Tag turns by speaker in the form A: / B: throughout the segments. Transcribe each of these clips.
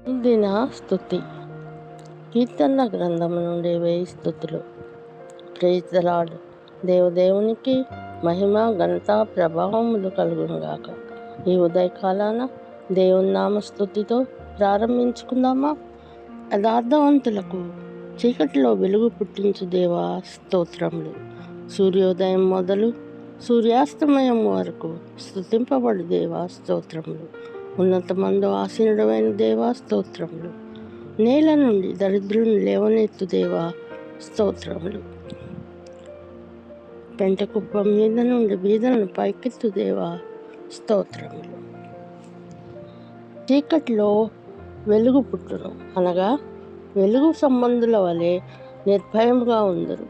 A: దిన స్థుతి కీర్తన గ్రంథం నుండి వేయి స్థుతులు ప్రేతలాడు దేవదేవునికి మహిమ ఘనత ప్రభావములు కలుగునుగాక ఈ ఉదయకాలాన దేవుని నామ స్థుతితో ప్రారంభించుకుందామా యథార్థవంతులకు చీకటిలో వెలుగు పుట్టించు దేవా స్తోత్రములు సూర్యోదయం మొదలు సూర్యాస్తమయం వరకు స్థుతింపబడు దేవా స్తోత్రములు ఉన్నతమందు ఆసీనుడమైన దేవా స్తోత్రములు. నేల నుండి దరిద్రుని లేవనెత్తు దేవా స్తోత్రములు. పెంట కుప్పం మీద నుండి బీదలను పైకెత్తు దేవా స్తోత్రములు. చీకట్లో వెలుగు పుట్టును అనగా వెలుగు సంబంధుల వలె నిర్భయముగా ఉందరు.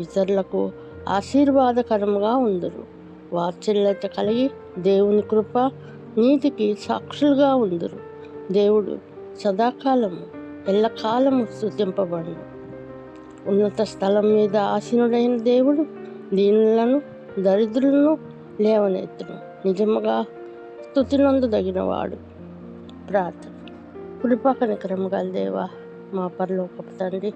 A: ఇతరులకు ఆశీర్వాదకరముగా ఉందరు. వాత్సల్యత కలిగి దేవుని కృప నీతికి సాక్షులుగా ఉందరు. దేవుడు సదాకాలము ఎల్లకాలము స్థుతింపబడును ఉన్నత స్థలం మీద ఆసీనుడైన దేవుడు దీనులను దరిద్రులను లేవనెత్తును. నిజముగా స్థుతినందుదగినవాడు ప్రార్థన. కృపా క్రమగాలి దేవా మా పరలోకపు తండ్రి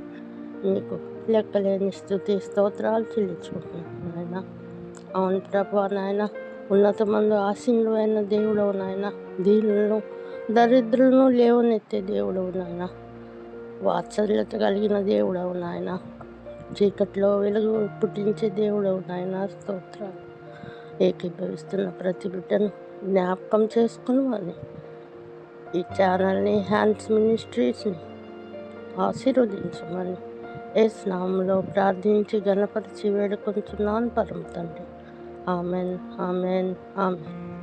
A: మీకు లెక్కలేని స్థుతి స్తోత్రాలు చెల్లించుకుంటున్నాను నాయన. అవును ప్రభా నాయన ఉన్నతమందు అయిన దేవుడవు నాయన. దీనులను దరిద్రులను లేవనెత్తే దేవుడవు నాయన. వాత్సల్యత కలిగిన దేవుడవు నాయన. చీకట్లో వెలుగు పుట్టించే దేవుడవు నాయన. స్తోత్రాలు. ఏకీభవిస్తున్న ప్రతి బిడ్డను జ్ఞాపకం చేసుకుని అని. ఈ ఛానల్ని హ్యాండ్స్ మినిస్ట్రీస్ని ఆశీర్వదించమని. ఏ స్నామంలో ప్రార్థించి గణపరిచి వేడుకుంటున్నాను పరమ తండ్రి. Amen. Amen. Amen.